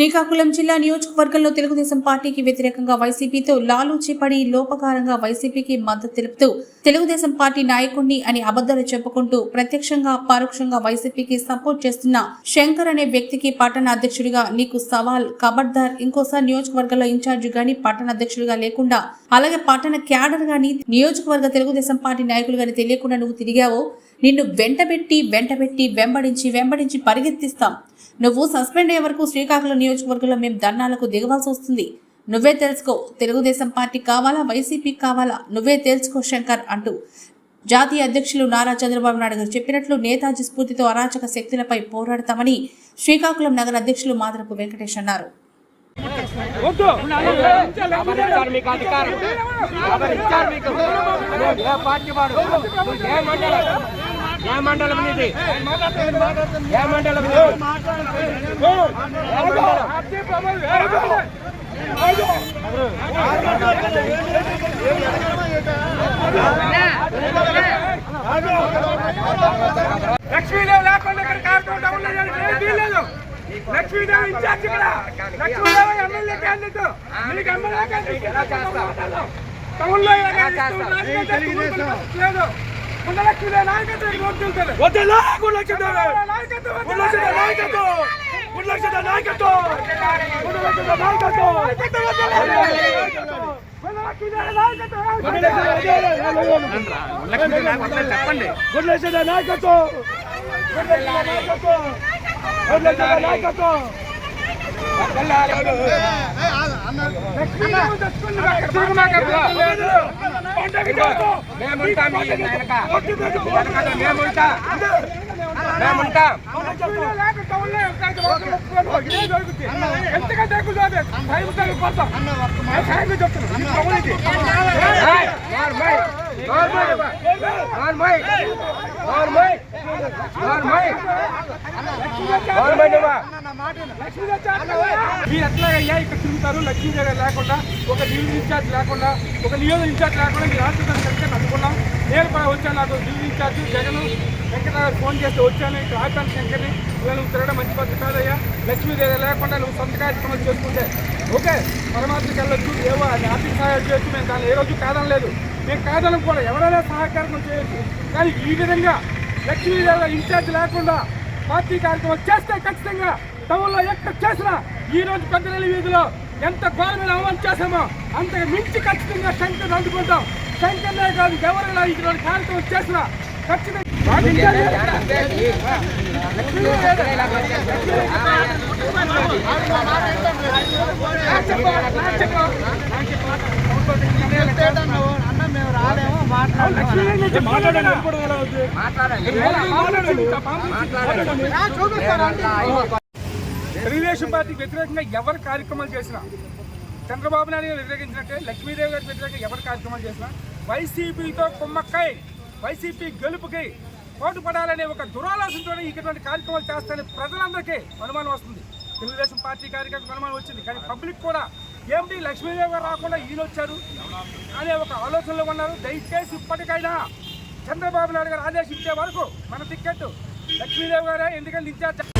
శ్రీకాకుళం జిల్లా నియోజకవర్గంలో తెలుగుదేశం పార్టీకి వ్యతిరేకంగా వైసీపీతో లాలూచిపడి లోపకారంగా వైసీపీకి మద్దతు తెలుపుతూ తెలుగుదేశం పార్టీ నాయకుడిని అని అబద్దాలు చెప్పుకుంటూ ప్రత్యక్షంగా పరోక్షంగా వైసీపీకి సపోర్ట్ చేస్తున్న శంకర్ అనే వ్యక్తికి పట్టణ అధ్యక్షుడిగా నీకు సవాల్ కబడ్దార్ ఇంకోసారి నియోజకవర్గంలో ఇన్ఛార్జ్ గాని పట్టణ అధ్యక్షుడిగా లేకుండా అలాగే పట్టణ క్యాడర్ గాని నియోజకవర్గ తెలుగుదేశం పార్టీ నాయకులు గాని తెలియకుండా నువ్వు తిరిగావో నిన్ను వెంటబెట్టి వెంటబెట్టి వెంబడించి వెంబడించి పరిగెత్తిస్తాం. నువ్వు సస్పెండ్ అయ్యే వరకు శ్రీకాకుళం నియోజకవర్గంలో మేము ధర్నాలకు దిగవలసి వస్తుంది. నువ్వే తెలుసుకో తెలుగుదేశం పార్టీ కావాలా వైసీపీ కావాలా? నువ్వే తెలుసుకో శంకర్ అంటూ జాతీయ అధ్యక్షులు నారా చంద్రబాబు నాయుడు గారు చెప్పినట్లు నేతాజీ స్ఫూర్తితో అరాచక శక్తులపై పోరాడతామని శ్రీకాకుళం నగర అధ్యక్షులు మాదరపు వెంకటేష్ అన్నారు. అధికారం పార్టీ ఏ మండలం ఇది? ఏ మండలం లక్ష్మీదేవి లేకుండా ఇక్కడ కార్యక్రమం డౌన్ లేదు లక్ష్మీదేవి ఇన్ఛార్జ్ ఇక్కడ. Lakshmidevi MLA candidate. మీకు ఎమ్మెల్యే క్యాండిడేట్ లేదు. లక్ష్మీదేవి నాయకత్వం వదులుతారు వద్దులా గుళ్ళక్షిత నాయకత్వం గుళ్ళక్షిత నాయకత్వం. గుళ్ళక్షిత నాయకత్వం. గుళ్ళక్షిత నాయకత్వం. చెప్పండి గుళ్ళక్షిత నాయకత్వం. గుళ్ళక్షిత నాయకత్వం. గుళ్ళక్షిత నాయకత్వం. మేముంటాం మీ వెనక వెనకాల మేముంటా మేముంటా ఎంతకంటే టైం టైం టైం చెప్తున్నాను మీరు ఎట్లాగయ్యా ఇక్కడ తిరుగుతారు? లక్ష్మీ దగ్గర లేకుండా ఒక డివిజన్ ఇన్ఛార్జ్ లేకుండా ఒక నియోజక ఇన్ఛార్జ్ లేకుండా మీరు ఆర్థిక కలిసి అనుకున్నాం. నేను వచ్చాను నాకు division in charge Jagan Venkatarao phone చేస్తే వచ్చాను. ఇక్కడ ఆచార్య శంకర్ని ఇలా నువ్వు తిరగడం మంచి పద్ధతి కాదయ్యా. లక్ష్మీదేవి లేకుండా నువ్వు సొంత కార్యక్రమాలు చేసుకుంటే ఓకే పరమాత్మకి వెళ్ళొచ్చు ఏవో అది ఆర్థిక సహాయం చేయొచ్చు మేము దాన్ని ఏ రోజు కాదనలేదు. మేము కాదనం కూడా ఎవరైనా సహకారం చేయొచ్చు. కానీ ఈ విధంగా లక్ష్మీదేవి ఇన్ఛార్జ్ లేకుండా పార్టీ కార్యక్రమం చేస్తే ఖచ్చితంగా టౌన్లో ఎక్కడ చేసినా ఈ రోజు పెద్దనెల్లి వీధిలో ఎంత ఘోరమైన అవమానం చేశామో అంతకు మించి ఖచ్చితంగా శంకర్ అందుకుంటాం. శంకర్నే కాదు ఎవరైనా రోజు కార్యక్రమం చేసినా ఖచ్చితంగా తెలుగుదేశం పార్టీకి వ్యతిరేకంగా ఎవరు కార్యక్రమాలు చేసినా చంద్రబాబు నాయుడు గారు వ్యతిరేకించినట్టే లక్ష్మీదేవి గారికి వ్యతిరేకంగా ఎవరు కార్యక్రమాలు చేసినా వైసీపీతో కుమ్మక్కై వైసీపీ గెలుపుకి పోటు పడాలనే ఒక దురాలోచనతో ఇటువంటి కార్యక్రమాలు చేస్తాయని ప్రజలందరికీ అనుమానం వస్తుంది. తెలుగుదేశం పార్టీ కార్యక్రమం అనుమానం వచ్చింది. కానీ పబ్లిక్ కూడా ఏమిటి లక్ష్మీదేవి గారు రాకుండా ఈయన వచ్చారు? అనే ఒక ఆలోచనలో ఉన్నారు. దయచేసి ఇప్పటికైనా చంద్రబాబు నాయుడు గారు ఆదేశించే వరకు మన టిక్కెట్ లక్ష్మీదేవి గారే ఎందుకంటే ఇన్ఛార్జ్